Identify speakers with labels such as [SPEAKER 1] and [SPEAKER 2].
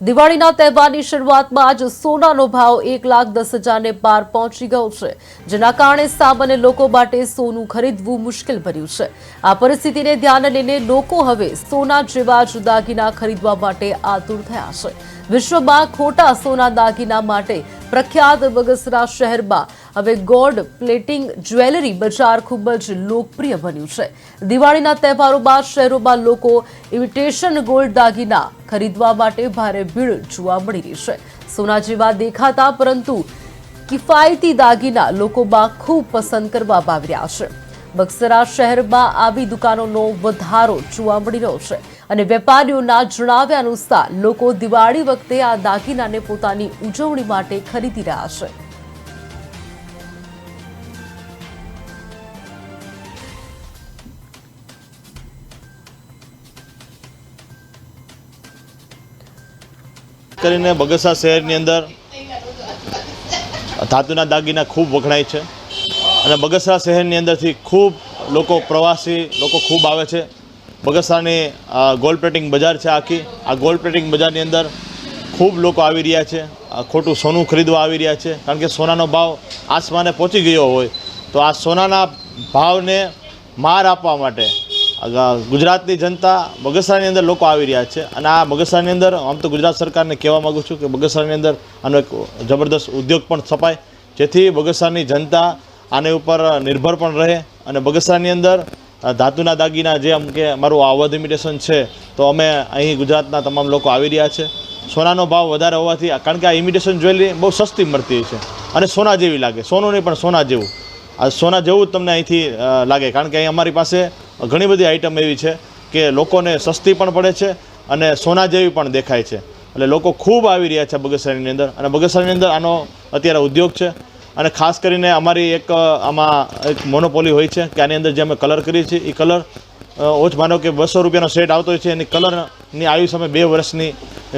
[SPEAKER 1] દિવાળીના તહેવારની શરૂઆતમાં જ સોનાનો ભાવ એક લાખ દસ હજારને પાર પહોંચી ગયો છે, જેના કારણે સામાન્ય લોકો માટે સોનું ખરીદવું મુશ્કેલ બન્યું છે. આ પરિસ્થિતિને ધ્યાને લઈને લોકો હવે સોના જેવા જ દાગીના ખરીદવા માટે આતુર થયા છે. વિશ્વમાં ખોટા સોના દાગીના માટે પ્રખ્યાત બગસરા શહેરમાં હવે ગોલ્ડ પ્લેટિંગ જ્વેલરી બજાર ખૂબ જ લોકપ્રિય બન્યું છે. દિવાળીના તહેવારો બાદ શહેરોમાં લોકો ઇમિટેશન ગોલ્ડ દાગીના ખરીદવા માટે ભારે ભીડ જોવા મળી રહી છે. સોના જેવા દેખાતા પરંતુ કિફાયતી દાગીના લોકોમાં ખૂબ પસંદ કરવામાં આવી છે. બક્સરા શહેરમાં આવી દુકાનોનો વધારો જોવા મળી રહ્યો છે અને વેપારીઓના જણાવ્યા અનુસાર લોકો દિવાળી વખતે આ દાગીનાને પોતાની ઉજવણી માટે ખરીદી રહ્યા છે.
[SPEAKER 2] કરીને બગસા શહેરની અંદર ધાતુના દાગીના ખૂબ વખણાય છે. અને બગસરા શહેરની અંદરથી ખૂબ લોકો પ્રવાસી, લોકો ખૂબ આવે છે. બગસરાની ગોલ્ડ પ્લેટિંગ બજાર છે આખી. આ ગોલ્ડ પ્લેટિંગ બજારની અંદર ખૂબ લોકો આવી રહ્યા છે. ખોટું સોનું ખરીદવા આવી રહ્યા છે. કારણ કે સોનાનો ભાવ આસમાને પહોંચી ગયો હોય તો આ સોનાના ભાવને માર આપવા માટે ગુજરાતની જનતા બગસરાની અંદર લોકો આવી રહ્યા છે. અને આ બગસરાની અંદર આમ તો ગુજરાત સરકારને કહેવા માગું છું કે બગસરાની અંદર આનો એક જબરદસ્ત ઉદ્યોગ પણ સ્થપાય જેથી બગસરાની જનતા આની ઉપર નિર્ભર પણ રહે અને બગસરાની અંદર ધાતુના દાગીના જે અમ કે અમારું અવધ ઇમિટેશન છે, તો અમે અહીં ગુજરાતના તમામ લોકો આવી રહ્યા છે. સોનાનો ભાવ વધારે હોવાથી કારણ કે આ ઇમિટેશન જ્વેલરી બહુ સસ્તી મળતી છે. અને સોના જેવી લાગે. સોનું નહીં પણ સોના જેવું. આ સોના જેવું જ તમને અહીંથી લાગે. કારણ કે અહીં અમારી પાસે ઘણી બધી આઇટમ એવી છે કે લોકોને સસ્તી પણ પડે છે અને સોના જેવી પણ દેખાય છે. એટલે લોકો ખૂબ આવી રહ્યા છે બગસરાની અંદર. અને બગસરાની અંદર આનો અત્યારે ઉદ્યોગ છે. અને ખાસ કરીને અમારી એક આમાં એક મોનોપોલી હોય છે કે આની અંદર જે અમે કલર કરીએ છીએ એ કલર ઓછ માનો કે બસો રૂપિયાનો સેટ આવતો હોય છે. એની કલરની આયુષ અમે બે વર્ષની